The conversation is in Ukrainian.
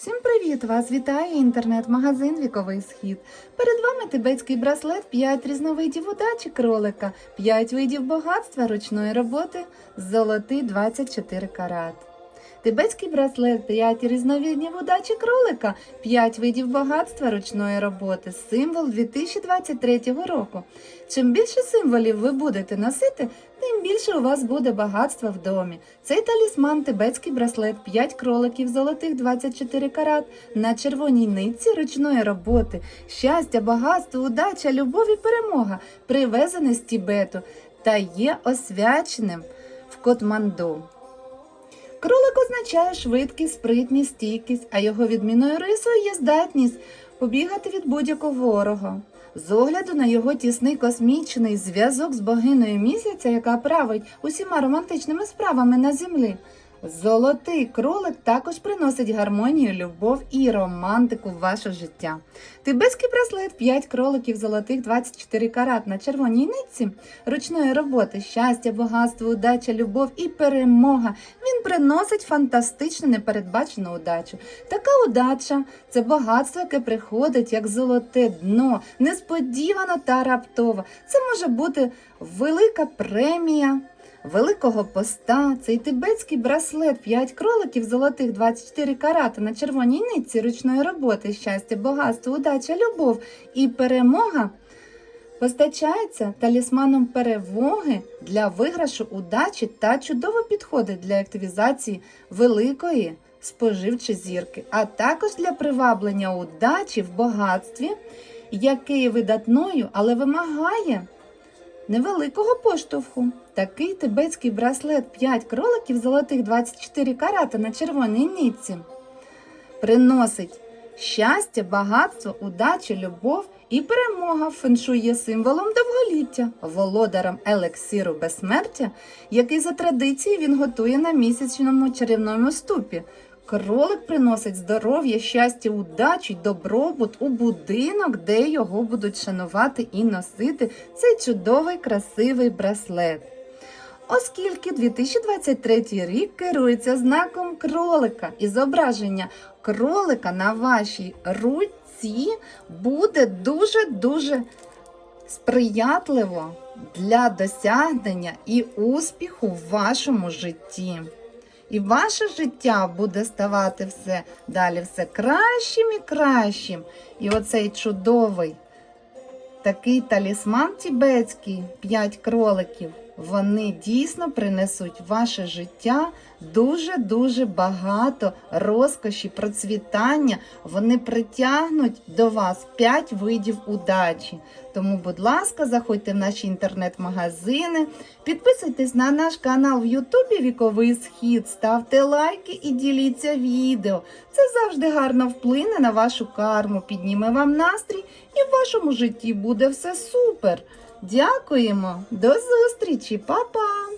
Всім привіт! Вас вітає інтернет-магазин Віковий Схід. Перед вами тибетський браслет, 5 різновидів удачі кролика, 5 видів багатства ручної роботи, золотий 24 карат. Тибетський браслет, 5 різновидів удачі кролика, 5 видів багатства ручної роботи, символ 2023 року. Чим більше символів ви будете носити, тим більше у вас буде багатства в домі. Цей талісман тибетський браслет 5 кроликів золотих 24 карат на червоній нитці ручної роботи. Щастя, багатство, удача, любов і перемога привезений з Тібету та є освяченим в Котманду. Кролик означає швидкість, спритність, стійкість, а його відмінною рисою є здатність побігати від будь-якого ворога. З огляду на його тісний космічний зв'язок з богиною місяця, яка править усіма романтичними справами на землі. Золотий кролик також приносить гармонію, любов і романтику в ваше життя. Тибетський браслет 5 кроликів золотих 24 карат на червоній нитці ручної роботи, щастя, багатство, удача, любов і перемога. Приносить фантастичну непередбачену удачу. Така удача це багатство, яке приходить як золоте дно, несподівано та раптово. Це може бути велика премія. Великого поста, цей тибетський браслет, 5 кроликів золотих 24 карата на червоній нитці ручної роботи, щастя, багатство, удача, любов і перемога постачається талісманом перемоги для виграшу удачі та чудово підходить для активізації великої споживчої зірки, а також для приваблення удачі в багатстві, яке є видатною, але вимагає невеликого поштовху. Такий тибетський браслет 5 кроликів золотих 24 карата на червоній нитці приносить щастя, багатство, удачу, любов і перемога. Феншуй є символом довголіття, володарем елексіру безсмертя, який за традицією він готує на місячному чарівному ступі. Кролик приносить здоров'я, щастя, удачу й добробут у будинок, де його будуть шанувати і носити цей чудовий красивий браслет. Оскільки 2023 рік керується знаком кролика і зображення кролика на вашій руці буде дуже-дуже сприятливо для досягнення і успіху в вашому житті. І ваше життя буде ставати все далі все кращим і кращим. І оцей чудовий такий талісман тібетський, 5 кроликів, вони дійсно принесуть в ваше життя дуже-дуже багато розкоші, процвітання. Вони притягнуть до вас 5 видів удачі. Тому, будь ласка, заходьте в наші інтернет-магазини, підписуйтесь на наш канал в Ютубі Віковий Схід, ставте лайки і діліться відео. Це завжди гарно вплине на вашу карму, підніме вам настрій і в вашому житті буде все супер. Дякуємо, до зустрічі, Па-па!